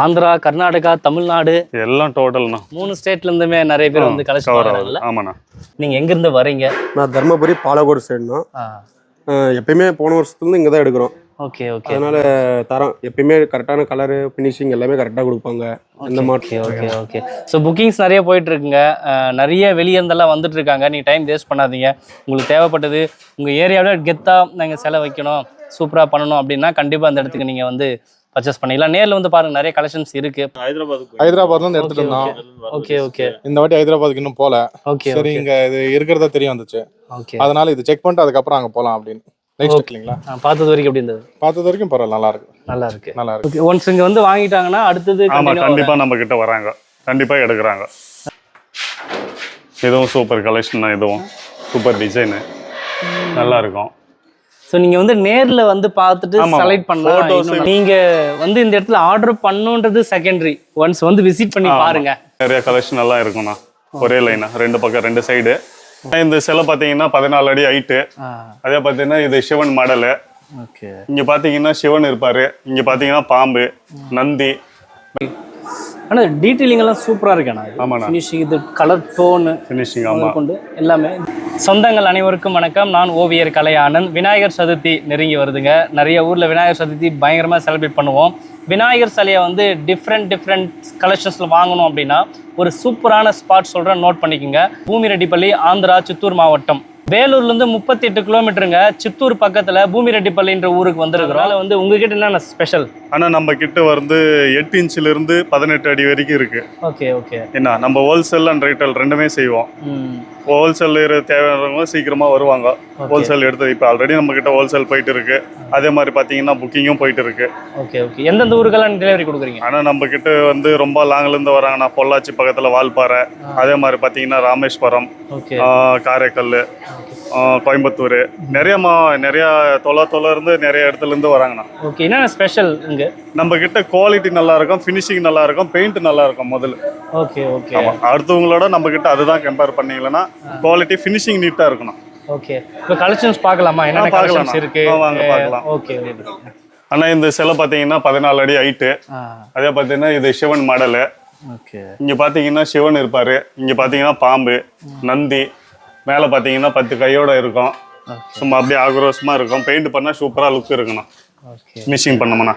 ஆந்திரா கர்நாடகா தமிழ்நாடு எல்லாம் டோட்டல்ண்ணா மூணு ஸ்டேட்ல இருந்துமே நிறைய பேர் வந்து கலெக்ஷன் பண்ணுறாங்கல்ல ஆமாண்ணா. நீங்க எங்க இருந்து வரீங்க? நான் தர்மபுரி பாலக்கோடு சைடுனா எப்பயுமே போன வருஷத்துலேருந்து இங்கே தான் எடுக்கிறோம். Okay okay. அதனால தரம். எப்பயுமே கரெக்டான கலரு ஃபினிஷிங் எல்லாமே கரெக்டாக கொடுப்பாங்க. ஓகே மாற்றம் ஓகே ஓகே ஸோ புக்கிங்ஸ் நிறைய போயிட்டு இருக்குங்க நிறைய வெளியே இருந்தெல்லாம் வந்துட்டு இருக்காங்க நீ டைம் வேஸ்ட் பண்ணாதீங்க. உங்களுக்கு தேவைப்பட்டது உங்க ஏரியாவோட கெத்தா நாங்கள் செலை வைக்கணும் சூப்பரா பண்ணணும் அப்படின்னா கண்டிப்பா அந்த இடத்துக்கு நீங்க வந்து பர்ச்சேஸ் பண்ணிக்கலாம் நேர்ல வந்து பாருங்க நிறைய கலெக்ஷன்ஸ் இருக்கு. ஹைதராபாத்ல இருந்து எடுத்துட்டு இருந்தோம் ஓகே. ஓகே இந்த வாட்டி ஹைதராபாத்துக்கு இன்னும் போல. ஓகே சரி இங்க இது இருக்கிறதா தெரிய வந்துச்சு. ஓகே. அதனால இது செக் பண்ணிட்டு அதுக்கப்புறம் அங்க போலாம் அப்படின்னு. பார்த்தது வரைக்கும் எப்படி இருந்தது? பார்த்தது வரைக்கும் பரவாயில்ல நல்லா இருக்கு. நல்லா இருக்கு. நல்லா இருக்கு. ஒன்ஸ் இங்க வந்து வாங்கிட்டாங்கன்னா அடுத்தது ஆமா கண்டிப்பா நம்ம கிட்ட வராங்க. கண்டிப்பா எடுக்கிறாங்க. இதுவும் சூப்பர் கலெக்ஷன் தான் இதுவும். சூப்பர் டிசைனு நல்லா இருக்கும். ஸோ நீங்க வந்து நேர்ல வந்து பார்த்துட்டு ஆமா. செலக்ட் பண்ணலாம் Photos- இன்னும் நீங்க வந்து இந்த இடத்துல ஆர்டர் பண்ணுன்றது செகண்டரி ஒன்ஸ் வந்து விசிட் பண்ணி பாருங்க. நிறைய கலெக்ஷன் எல்லாம் இருக்கும்ண்ணா ஒரே லைனா ரெண்டு பக்கம் ரெண்டு சைடு இந்த சிலை பார்த்தீங்கன்னா பதினாலு அடி ஹைட்டு அதே பார்த்தீங்கன்னா இது சிவன் மாடலு. ஓகே இங்க பாத்தீங்கன்னா சிவன் இருப்பாரு. இங்க பாத்தீங்கன்னா பாம்பு நந்தி. ஆனா டீட்டெயிலிங் எல்லாம் சூப்பரா இருக்கு. ஃபினிஷிங் இது கலர் டோனு ஃபினிஷிங் ஆமா. கொண்டு எல்லாமே. சொந்தங்கள் அனைவருக்கும் வணக்கம். நான் ஓவியர் கலை ஆனந்த். விநாயகர் சதுர்த்தி நெருங்கி வருதுங்க. நிறைய ஊரில் விநாயகர் சதுர்த்தி பயங்கரமாக செலிப்ரேட் பண்ணுவோம். விநாயகர் சிலையை வந்து டிஃப்ரெண்ட் டிஃப்ரெண்ட் கலெக்ஷன்ஸில் வாங்கணும் அப்படின்னா ஒரு சூப்பரான ஸ்பாட் சொல்கிறேன் நோட் பண்ணிக்கோங்க. பூமிரெட்டிப்பள்ளி ஆந்திரா சித்தூர் மாவட்டம். வேலூர்லேருந்து முப்பத்தி எட்டு கிலோமீட்டருங்க சித்தூர் பக்கத்துல பூமிரெட்டிப்பள்ளின்ற ஊருக்கு வந்திருக்கிறோம். அதில் வந்து உங்ககிட்ட என்னென்ன ஸ்பெஷல் ஆனா நம்ம கிட்ட வந்து எட்டு இன்ச்ல இருந்து பதினெட்டு அடி வரைக்கும் இருக்கு. Okay okay. என்ன நம்ம ஹோல்சேல் அண்ட் ரீட்டைல் ரெண்டுமே செய்வோம். ஹோல்சேல் தேவையானவங்க சீக்கிரமா வருவாங்க. ஹோல்சேல் எடுத்து இப்போ ஆல்ரெடி நம்ம கிட்ட ஹோல்சேல் போயிட்டு இருக்கு. அதே மாதிரி பாத்தீங்கன்னா புக்கிங்கும் போயிட்டு இருக்கு. Okay okay. எந்தெந்த ஊருக்கெல்லாம் டெலிவரி கொடுக்குறீங்க? ஆனா நம்ம கிட்ட வந்து ரொம்ப லாங்ல இருந்து வராங்கன்னா பொள்ளாச்சி பக்கத்துல வால்பாறை அதே மாதிரி பாத்தீங்கன்னா ராமேஸ்வரம் காரைக்கால் கோயம்புத்தூர். நிறைய மா நிறைய தொலை தொலை இருந்து நிறைய இடத்துல இருந்து வராங்கண்ணா. ஓகே என்னென்ன ஸ்பெஷல் இங்கே நம்ம கிட்ட குவாலிட்டி நல்லா இருக்கும் ஃபினிஷிங் நல்லா இருக்கும் பெயிண்ட் நல்லா இருக்கும் முதல்ல ஓகே ஓகே அடுத்தவங்களோட நம்ம கிட்ட அதுதான் கம்பேர் பண்ணீங்கன்னா குவாலிட்டி ஃபினிஷிங் நீட்டா இருக்கணும். ஓகே இப்போ கலெக்ஷன்ஸ் பார்க்கலாமா? பார்க்கலாம். கலெக்ஷன்ஸ் இருக்கு? வாங்க, பார்க்கலாம். ஓகே ஆனா இந்த சிலை பாத்தீங்கன்னா பதினாலு அடி ஹைட்டு அதே பார்த்தீங்கன்னா இது சிவன் மாடலு. இங்க பாத்தீங்கன்னா சிவன் இருப்பாரு. இங்க பாத்தீங்கன்னா பாம்பு நந்தி. மேல பாத்தீங்கன்னா பத்து கையோட இருக்கும். சும்மா அப்படியே ஆக்ரோஷமா இருக்கும். பெயிண்ட் பண்ணா சூப்பரா லுக் இருக்கணும். ஃபினிஷிங் பண்ணோம்னா.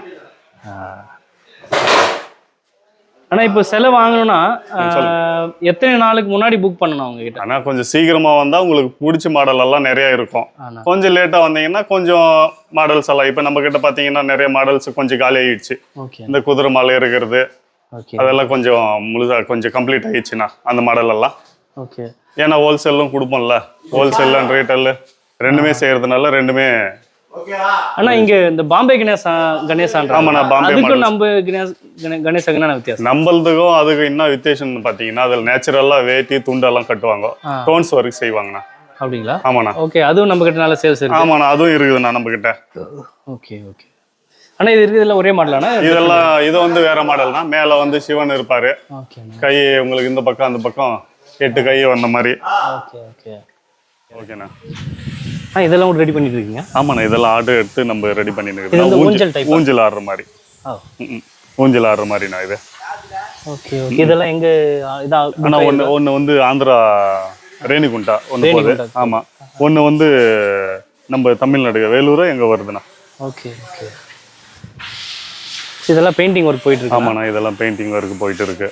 ஆனா இப்போ செலை வாங்கணும்னா எத்தனை நாளுக்கு முன்னாடி புக் பண்ணணும் அவங்க கிட்ட ஆனா கொஞ்சம் சீக்கிரமா வந்தா உங்களுக்கு பிடிச்ச மாடல் எல்லாம் நிறைய இருக்கும். கொஞ்சம் லேட்டா வந்தீங்கன்னா கொஞ்சம் மாடல்ஸ் எல்லாம் இப்ப நம்ம கிட்ட பாத்தீங்கன்னா நிறைய மாடல்ஸ் கொஞ்சம் காலி ஆயிடுச்சு. இந்த குதிரை மாலை இருக்கிறது அதெல்லாம் கொஞ்சம் முழுசா கொஞ்சம் கம்ப்ளீட் ஆயிடுச்சுண்ணா அந்த மாடல் எல்லாம். ஓகே ஏன்னா ஹோல்சேலும் கொடுப்போம்ல. ஹோல்சேல் அண்ட் ரீட்டைல் ரெண்டுமே செய்யறதுனால ரெண்டுமே ஆனா இங்க இந்த பாம்பே கணேசா கணேசான்ற ஆமாண்ணா, பாம்பே அதுக்கும். நம்ம கணேஷ் கணே- கணேசாக்கு என்ன வித்தியாசம்? நம்மளதுக்கும் அதுக்கும் என்ன வித்தியாசம்னு பார்த்தீங்கன்னா அதில் நேச்சுரலாக வேட்டி துண்டெல்லாம் கட்டுவாங்க. டோன்ஸ் ஒர்க் செய்வாங்கண்ணா. அப்படிங்களா? ஆமாண்ணா. ஓகே அதுவும் நம்ம கிட்ட நல்ல சேல்ஸ் இருக்கு. ஆமாண்ணா அதுவும் இருக்குதுண்ணா நம்ம கிட்ட ஓகே ஓகே ஆனா இது இருக்கிறதுல ஒரே மாடலானா இதெல்லாம் இது வந்து வேற மாடல்னா மேலே வந்து சிவன் இருப்பாரு. ஓகே கை உங்களுக்கு இந்த பக்கம் அந்த பக்கம் எட்டு கை வந்த மாதிரி. ஓகே ஓகே ஓகேண்ணா ஆ இதெல்லாம் ரெடி பண்ணிட்டு இருக்கீங்க ஆமாண்ணா இதெல்லாம் ஆர்டர் எடுத்து நம்ம ரெடி பண்ணிட்டு இருக்கோம் ஊஞ்சல் ஆடுற மாதிரி. ஊஞ்சல் ஆடுற மாதிரிண்ணா இது. ஓகே ஓகே இதெல்லாம் எங்க இதா ஆனா ஒன்று ஒன்று வந்து ஆந்திரா ரேணிகுண்டா ஒன்று போகுது. ரேணிகுண்டா. ஆமா. ஒன்று வந்து நம்ம தமிழ்நாடு வேலூரா எங்க வருதுண்ணா. ஓகே ஓகே இதெல்லாம் பெயிண்டிங் ஒர்க் போயிட்டு இருக்கு ஆமாண்ணா இதெல்லாம் பெயிண்டிங் ஒர்க் போயிட்டு இருக்கு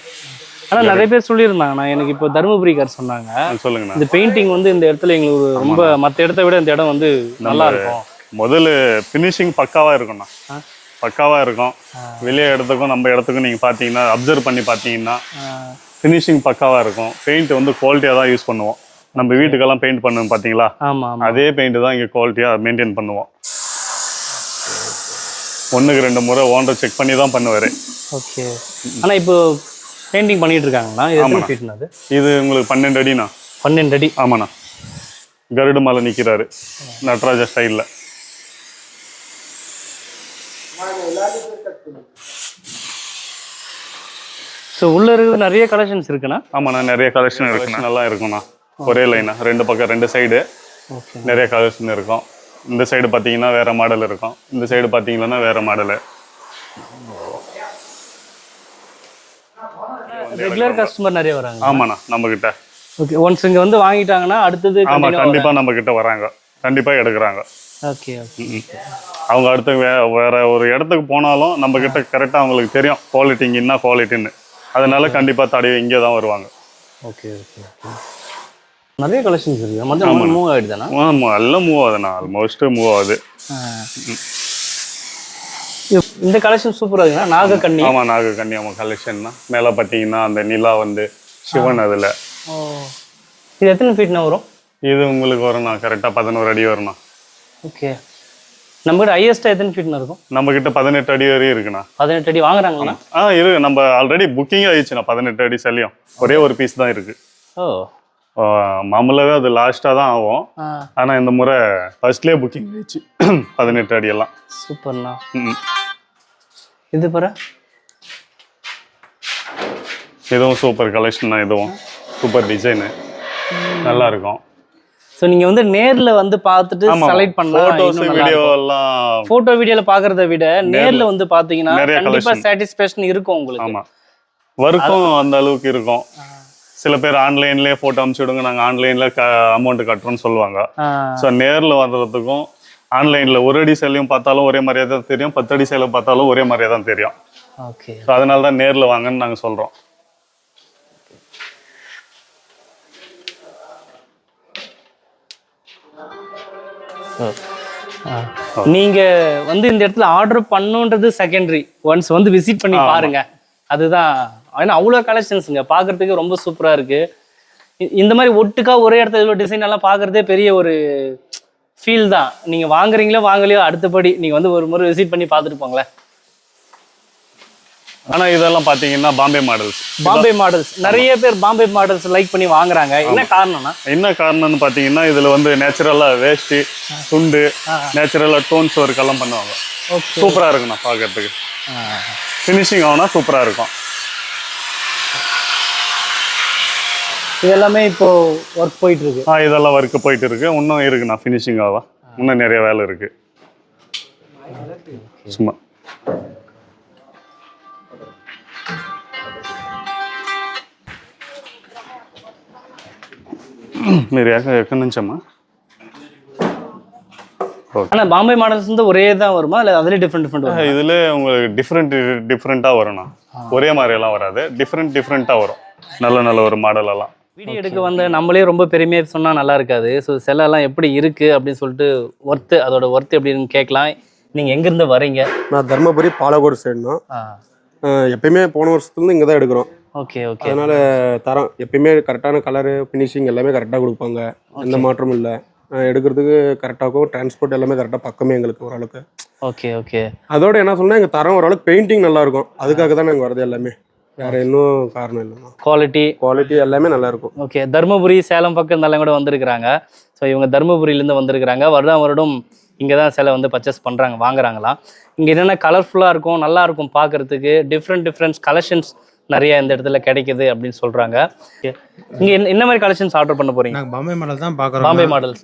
ஆனா நிறைய பேர் சொல்லியிருந்தாங்க. நான் எனக்கு இப்போ தருமபுரிக்கார் சொன்னாங்க. ஆ, சொல்லுங்கண்ணா. இந்த பெயிண்டிங் வந்து இந்த இடத்துல எங்களுக்கு ரொம்ப மத்த இடத்த விட இந்த இடம் வந்து நல்லா இருக்கும். முதல்ல ஃபினிஷிங் பக்காவா இருக்கும்ண்ணா. பக்காவா இருக்கும். வெளியே இடத்துக்கும் நம்ம இடத்துக்கும் நீங்க பாத்தீங்கன்னா அப்சர்வ் பண்ணி பாத்தீங்கன்னா ஃபினிஷிங் பக்காவா இருக்கும். பெயிண்ட் வந்து குவாலிட்டியா தான் யூஸ் பண்ணுவோம். நம்ம வீட்டுக்கெல்லாம் பெயிண்ட் பண்ணுவோம் ஆமா அதே பெயிண்ட் தான் இங்க குவாலிட்டியா மெயின்டைன் பண்ணுவோம். ஒண்ணுக்கு ரெண்டு முறை ஓனர் செக் பண்ணி தான் பண்ணுவாரு. ஓகே ஆனா இப்போ பெயிண்டிங் பண்ணிட்டு இது எத்தனை ஆமாண்ணா. அது இது உங்களுக்கு பன்னெண்டு அடிண்ணா. பன்னெண்டு அடி. ஆமாண்ணா. கருடு மேலே நிற்கிறாரு நடராஜா ஸ்டைலில் ஸோ உள்ள இருக்கிறது நிறைய கலெக்ஷன்ஸ் இருக்குண்ணா? ஆமாண்ணா நிறைய கலெக்ஷன் இருக்கு நல்லா இருக்கும்ண்ணா. ஒரே லைனா ரெண்டு பக்கம் ரெண்டு சைடு ஓகே நிறைய கலெக்ஷன் இருக்கும். இந்த சைடு பார்த்தீங்கன்னா வேற மாடல் இருக்கும். இந்த சைடு பார்த்தீங்கன்னா வேற மாடலு ரெகுலர் கஸ்டமர் நிறைய வராங்க. ஆமாண்ணா நம்ம கிட்ட ஓகே ஒன்ஸ் இங்க வந்து வாங்கிட்டாங்கன்னா அடுத்தது ஆமா கண்டிப்பா நம்ம கிட்ட வராங்க. கண்டிப்பா எடுக்கிறாங்க. ஓகே. அவங்க அடுத்து வேற ஒரு இடத்துக்கு போனாலும் நம்ம கிட்ட கரெக்டாக அவங்களுக்கு தெரியும் குவாலிட்டி இங்கே என்ன குவாலிட்டின்னு அதனால கண்டிப்பாக தடவி இங்கே தான் வருவாங்க. ஓகே ஓகே நிறைய கலெக்ஷன்ஸ் இருக்கு. மொத்தம் மூவ் ஆயிடுதானா எல்லாம் மூவ் ஆகுதுண்ணா ஆல்மோஸ்ட் மூவ் ஆகுது இந்த கலெக்ஷன் சூப்பரா இருக்குண்ணா நாகக்கண்ணி? ஆமாம் நாக கன்னியாமா கலெக்ஷன் தான். மேலே பார்த்தீங்கன்னா அந்த நிலா வந்து சிவன் அதில். ஓ. இது எத்தனை ஃபீட்னா வரும்? இது உங்களுக்கு வரும்ண்ணா. கரெக்டாக பதினோரு அடி வரும்ண்ணா. ஓகே. நம்ம கிட்ட ஹையஸ்டா எத்தனை ஃபீட்னா இருக்கும்? நம்ம கிட்ட பதினெட்டு அடி வரையும் இருக்குண்ணா. பதினெட்டு அடி வாங்குறாங்களா? ஆ இருக்கு. நம்ம ஆல்ரெடி புக்கிங் ஆயிடுச்சுண்ணா. பதினெட்டு அடி சல்லியும். ஒரே ஒரு பீஸ் தான் இருக்கு. ஓ. ஆ, மாமூலாவே அது லாஸ்ட்டாக தான் ஆகும். ஆனால் இந்த முறை ஃபர்ஸ்ட்லேயே புக்கிங் ஆயிடுச்சு பதினெட்டு அடி எல்லாம் சூப்பர்ண்ணா. இது பாரு. இதுவும் சூப்பர் கலெக்ஷன் தான் இதுவும். சூப்பர் டிசைனு நல்லா இருக்கும். ஸோ நீங்க வந்து நேர்ல வந்து பார்த்துட்டு செலக்ட் பண்ணலாம் வீடியோ. எல்லாம் போட்டோ வீடியோல பாக்குறத விட நேர்ல. வந்து பாத்தீங்கன்னா நிறைய கண்டிப்பா collection. சாட்டிஸ்பேக்ஷன் இருக்கும் உங்களுக்கு. ஆமா. ஒர்க்கும் அந்த அளவுக்கு இருக்கும். சில பேர் ஆன்லைன்லயே போட்டோ அனுப்பிச்சு விடுங்க நாங்க ஆன்லைன்ல அமௌண்ட் கட்டுறோம்னு சொல்லுவாங்க. ஸோ நேர்ல வர்றதுக்கும் ஆன்லைன்ல ஒரு அடி சேலையும் பார்த்தாலும் ஒரே மாதிரியே தான் தெரியும் பத்து அடி சேலை பார்த்தாலும் ஒரே மாதிரியே தான் தெரியும். ஓகே ஸோ அதனால தான் நேர்ல வாங்கன்னு நாங்க சொல்றோம். நீங்க வந்து இந்த இடத்துல ஆர்டர் பண்ணுன்றது செகண்டரி ஒன்ஸ் வந்து விசிட் பண்ணி பாருங்க. அதுதான் ஏன்னா அவ்வளோ கலெக்ஷன்ஸுங்க பார்க்கறதுக்கு ரொம்ப சூப்பரா இருக்கு. இ- இந்த மாதிரி ஒட்டுக்கா ஒரே இடத்துல இவ்வளோ டிசைன் எல்லாம் பார்க்கறதே பெரிய ஒரு ஃபீல் தான். நீங்க வாங்குறீங்களோ வாங்கலையோ அடுத்தபடி நீங்க வந்து ஒரு முறை விசிட் பண்ணி பார்த்துட்டு போங்களேன். ஆனா இதெல்லாம் பாத்தீங்கன்னா பாம்பே மாடல்ஸ் பாம்பே மாடல்ஸ் நிறைய பேர் பாம்பே மாடல்ஸ் லைக் பண்ணி வாங்குறாங்க. என்ன காரணம்னா? என்ன காரணம்னு பார்த்தீங்கன்னா இதுல வந்து நேச்சுரலா வேஷ்டி துண்டு நேச்சுரலா டோன்ஸ் ஒர்க் எல்லாம் பண்ணுவாங்க. ஓகே சூப்பரா இருக்குண்ணா பார்க்கறதுக்கு ஃபினிஷிங் ஆகுனா சூப்பரா இருக்கும். இது எல்லாமே இப்போ ஒர்க் போயிட்டு இருக்கு ஆ இதெல்லாம் ஒர்க்கு போயிட்டு இருக்கு இன்னும் இருக்குண்ணா ஃபினிஷிங் ஆவா இன்னும் நிறைய வேலை இருக்கு சும்மா మీరు ఎక్క- ఎక్కడి నుంచమ్మా ஆனா பாம்பே மாடல்ஸ் வந்து ஒரே தான் வருமா இல்ல அதுல டிஃப்ரெண்ட் டிஃப்ரெண்ட் வரும் இதுல உங்களுக்கு டிஃப்ரெண்ட் டிஃப்ரெண்ட்டாக வரும்ண்ணா ஒரே மாதிரி எல்லாம் வராது டிஃப்ரெண்ட் டிஃப்ரெண்ட்டாக வரும் நல்ல நல்ல ஒரு மாடல் எல்லாம் வீடியோ எடுக்க வந்து நம்மளே ரொம்ப பெருமையா சொன்னா நல்லா இருக்காது. ஸோ சிலை எல்லாம் எப்படி இருக்கு அப்படின்னு சொல்லிட்டு ஒர்த்து அதோட ஒர்த்து எப்படின்னு கேட்கலாம். நீங்க எங்க இருந்து வரீங்க? நான் தர்மபுரி பாலக்கோடு சைடுனா எப்பயுமே போன வருஷத்துலேருந்து இங்கே தான் எடுக்கிறோம். ஓகே ஓகே அதனால தரம். எப்பயுமே கரெக்டான கலரு ஃபினிஷிங் எல்லாமே கரெக்டாக கொடுப்பாங்க. எந்த மாற்றமும் இல்லை. எடுக்கிறதுக்கு கரெக்டாக இருக்கும். டிரான்ஸ்போர்ட் எல்லாமே கரெக்டாக பக்கமே எங்களுக்கு ஓரளவுக்கு. ஓகே ஓகே அதோட என்ன சொன்னா எங்கள் தரம் ஓரளவுக்கு பெயிண்டிங் நல்லா இருக்கும். அதுக்காக தான் நாங்கள் வரது எல்லாமே. வேற இன்னும் காரணம் இல்லைம்மா. குவாலிட்டி குவாலிட்டி எல்லாமே நல்லா இருக்கும் ஓகே தருமபுரி சேலம் பக்கம் இருந்தாலும் கூட வந்திருக்கிறாங்க. ஸோ இவங்க தருமபுரியிலேருந்து வந்திருக்கிறாங்க. வருடம் வருடம் இங்கே தான் சிலை வந்து பர்ச்சேஸ் பண்ணுறாங்க வாங்குறாங்களாம். இங்கே என்னென்ன கலர்ஃபுல்லாக இருக்கும் நல்லா இருக்கும் பார்க்கறதுக்கு டிஃப்ரெண்ட் டிஃப்ரெண்ட் கலெக்ஷன்ஸ் நிறைய இந்த இடத்துல கிடைக்குது அப்படின்னு சொல்கிறாங்க இங்கே என்ன என்ன மாதிரி கலெக்ஷன்ஸ் ஆர்டர் பண்ண போகிறீங்க பாம்பே மாடல் தான் பார்க்குறோம். பாம்பே மாடல்ஸ்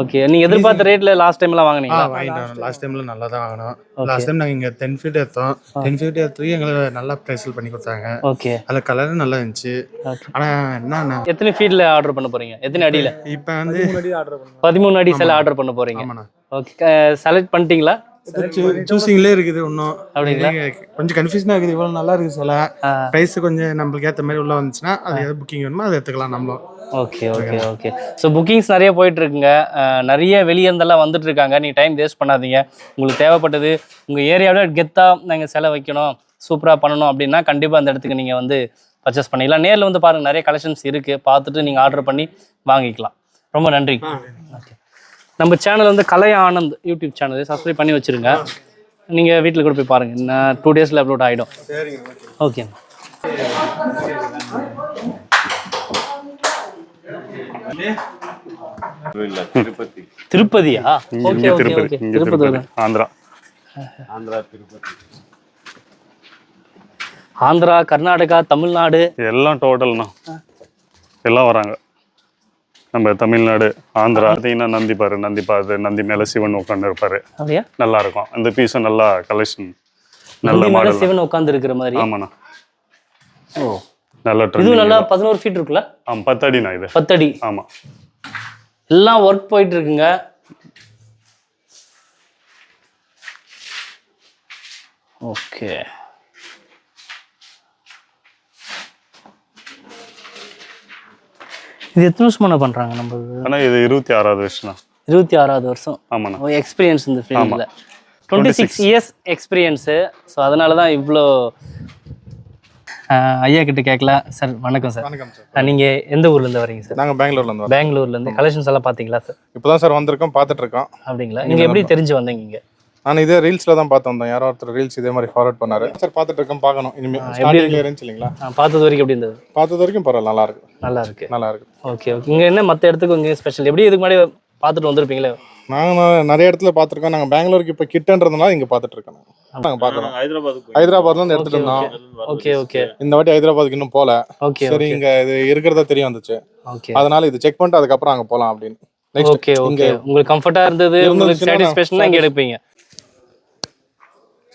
ஓகே நீங்கள் எதிர்பார்த்த ரேட்டில் லாஸ்ட் டைம்லாம் வாங்குனீங்களா? வாங்கிட்டோம் லாஸ்ட் டைம்ல நல்லா தான் வாங்கினோம். லாஸ்ட் டைம் நாங்கள் இங்கே டென் ஃபீட் எடுத்தோம். டென் ஃபீட் எடுத்து எங்களுக்கு நல்லா ப்ரைஸில் பண்ணி கொடுத்தாங்க. ஓகே அதில் கலரும் நல்லா இருந்துச்சு. ஆனால் என்னண்ணா எத்தனை ஃபீட்டில் ஆர்டர் பண்ண போகிறீங்க எத்தனை அடியில்? இப்போ வந்து பதிமூணு அடி சிலை ஆர்டர் பண்ண ஆமாண்ணா. ஓகே செலக்ட் பண்ணிட்டீங்களா? சூஸிங்லேயே இருக்குது இன்னும். அப்படிங்களா? கொஞ்சம் கன்ஃபியூஷனாக இருக்குது. இவ்வளோ நல்லா இருக்குது சில. ப்ரைஸ் கொஞ்சம் நம்மளுக்கு ஏற்ற மாதிரி உள்ள வந்துச்சுன்னா அது எது புக்கிங் வேணுமோ அதை எடுத்துக்கலாம் நம்மளும். Okay okay okay so bookings நிறைய போயிட்டு இருக்குங்க நிறைய வெளியே இருந்தெல்லாம் வந்துட்டு இருக்காங்க நீ டைம் வேஸ்ட் பண்ணாதீங்க. உங்களுக்கு தேவைப்பட்டது உங்கள் ஏரியாவோட கெத்தாக நாங்கள் செலவு வைக்கணும் சூப்பராக பண்ணணும் அப்படின்னா கண்டிப்பாக அந்த இடத்துக்கு நீங்கள் வந்து பர்ச்சேஸ் பண்ணிக்கலாம் நேரில் வந்து பாருங்கள் நிறைய கலெக்ஷன்ஸ் இருக்குது பார்த்துட்டு நீங்கள் ஆர்டர் பண்ணி வாங்கிக்கலாம். ரொம்ப நன்றி. ஓகே நம்ம சேனல் வந்து Kalai Anand YouTube channel subscribe பண்ணி வச்சுருங்க. நீங்கள் வீட்டில் கூட போய் பாருங்கள் இன்னும் டூ டேஸில் அப்லோட் ஆகிடும் ஓகே திருப்பதியா? ஓகே இங்கே ஓகே திருப்பதி ஓகே இங்கே திருப்பதி திருப்பதி. ஆந்திரா. ஆந்திரா கர்நாடகா தமிழ்நாடு. எல்லாம் டோட்டல்ண்ணா எல்லாம் வராங்க. நம்ம தமிழ்நாடு ஆந்திரா பார்த்தீங்கன்னா நந்தி பாரு நந்தி பாரு நந்தி மேலே சிவன் உட்காந்து இருப்பாரு. அப்படியா? நல்லா இருக்கும் இந்த பீஸும் நல்லா கலெக்ஷன் நல்ல மாடல் சிவன் உட்கார்ந்து இருக்கிற மாதிரி? ஆமாண்ணா. ஓ. நல்ல ட்ரெண்ட் நல்லா பதினோரு ஃபீட் இருக்குல்ல? ஆ பத்தடிண்ணா இது. பத்தடி. ஆமாம் எல்லாம் ஒர்க் போயிட்டு இருக்குங்க ஓகே இது எத்தனை வருஷமான பண்றாங்க நம்ம? ஆனால் இது இருபத்தி ஆறாவது வருஷம்ண்ணா. இருபத்தி ஆறாவது வருஷம். ஆமாண்ணா. எக்ஸ்பீரியன்ஸ் இந்த ஃபீல்டில் twenty six years experience so அதனால தான் இவ்வளோ ஐயா கிட்ட கேட்கல சார் வணக்கம் சார். வணக்கம் சார். நீங்கள் எந்த ஊர்லேருந்து வரீங்க சார்? நாங்கள் பெங்களூர்ல இருந்து வரோம். பெங்களூர்லேருந்து கலெக்ஷன்ஸ் எல்லாம் பார்த்தீங்களா சார்? இப்போதான் சார் வந்திருக்கோம் பார்த்துட்டு இருக்கோம். அப்படிங்களா? நீங்கள் எப்படி தெரிஞ்சு வந்தீங்க நான் இதே ரீல்ஸில் தான் பார்த்து வந்தேன் யாரோ ஒருத்தர் ரீல்ஸ் இதே மாதிரி ஃபார்வர்ட் பண்ணாரு. சார் பார்த்துட்டு இருக்கோம் பார்க்கணும். இனிமேல் ஸ்டார்டிங்ல இருந்துச்சு இல்லைங்களா? பார்த்தது வரைக்கும் எப்படி இருந்தது? பார்த்தது வரைக்கும் பரவாயில்ல நல்லா இருக்கு. நல்லா இருக்கு. நல்லா இருக்கு. ஓகே ஓகே இங்கே என்ன மற்ற இடத்துக்கு இங்கே ஸ்பெஷல் எப்படி இதுக்கு முன்னாடி பார்த்துட்டு வந்திருப்பீங்களே? நாங்கள் நிறைய இடத்துல பார்த்துருக்கோம். நாங்கள் பெங்களூருக்கு இப்போ கிட்டன்றதுனால இங்கே பார்த்துட்டு இருக்கோம். நாங்கள் பார்க்குறோம். ஹைதராபாத்ல இருந்து எடுத்துட்டு இருந்தோம் ஓகே ஓகே இந்த வாட்டி ஹைதராபாத்துக்கு இன்னும் போகல ஓகே சரி இங்க இது இருக்கிறதா தெரிய வந்துச்சு. ஓகே அதனால இது செக் பண்ணிட்டு அதுக்கப்புறம் அங்க போலாம் அப்படின்னு. ஓகே ஓகே உங்களுக்கு கம்ஃபர்ட்டாக இருந்தது உங்களுக்கு சாட்டிஸ்ஃபேக்ஷன் இங்கே எடுப்பீங்க.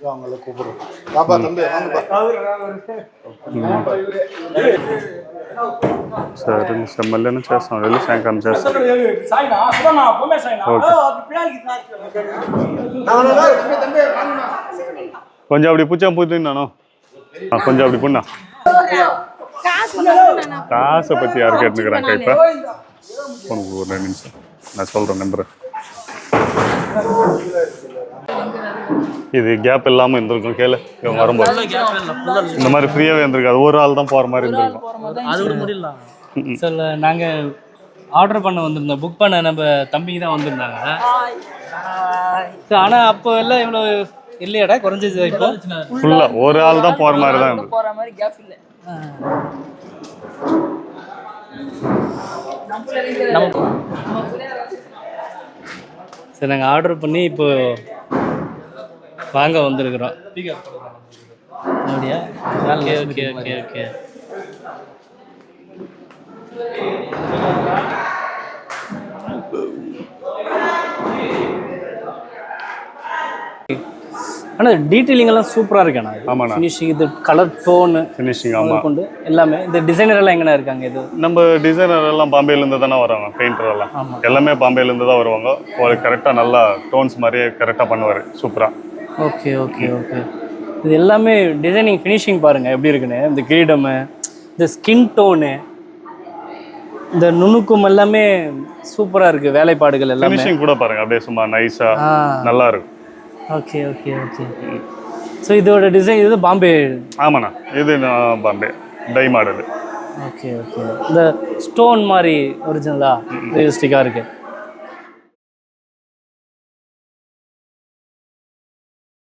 ம் ம். ஆ சரி సరే సార్ మళ్ళీ చేస్తాం వెళ్ళి సాయంకాలం చేస్తాం ఓకే కొంచెం அப்படி பூச்சா பூத்துனானோ கொஞ்சம் அப்படி புண்ணா காசை பற்றி யார் கேட்டுக்கிறாங்க இப்போ உனக்கு ஒரு ரெண்டு நிமிஷம் நான் சொல்கிறேன் நம்புறேன் இது கேப் இல்லாமல் இருந்திருக்கும். கேளு. இவங்க வரும்போது. இந்த மாதிரி ஃப்ரீயாகவே இருந்திருக்காது. ஒரு ஆள் தான் போகிற மாதிரி இருந்திருக்கும். அது கூட முடியலாம் சார் நாங்கள் ஆர்டர் பண்ண வந்திருந்தோம். புக் பண்ண நம்ம தம்பிக்கு தான் வந்திருந்தாங்க. ஆனால் அப்போ எல்லாம் இவ்வளோ இல்லையாடா குறைஞ்சிச்சு இப்போ? ஃபுல்லாக ஒரு ஆள் தான் போகிற மாதிரி தான் போற மாதிரி கேப் இல்ல. சரி நாங்கள் ஆர்டர் பண்ணி இப்போ வாங்க வந்திருக்கிறோம். அப்படியா? Okay okay okay okay. ஆனால் டீட்டெயிலிங் எல்லாம் சூப்பராக இருக்கேண்ணா. ஆமாண்ணா. ஃபினிஷிங் இது கலர் டோனு ஃபினிஷிங் ஆமாம் கொண்டு எல்லாமே. இந்த டிசைனர் எல்லாம் எங்கண்ணா இருக்காங்க இது? நம்ம டிசைனர் எல்லாம் பாம்பேலேருந்து தானே வராங்க பெயிண்டர் எல்லாம். எல்லாமே பாம்பேலேருந்து தான் வருவாங்க. ஒரு கரெக்டாக நல்லா டோன்ஸ் மாதிரியே கரெக்டாக பண்ணுவார். சூப்பராக ஓகே ஓகே ஓகே. இது எல்லாமே டிசைனிங் ஃபினிஷிங் பாருங்க எப்படி இருக்குன்னு. இந்த கிரீடமு இந்த ஸ்கின் டோனு இந்த நுணுக்கம் எல்லாமே சூப்பராக இருக்குது வேலைப்பாடுகள் எல்லாமே. ஃபினிஷிங் கூட பாருங்க அப்படியே சும்மா நைஸாக நல்லா இருக்கும். Okay okay okay. ஸோ இதோட டிசைன் இது பாம்பே ஆமாண்ணா இது Bombay dye model okay okay. இந்த ஸ்டோன் மாதிரி ஒரிஜினலா ரியலிஸ்டிக்காக இருக்குது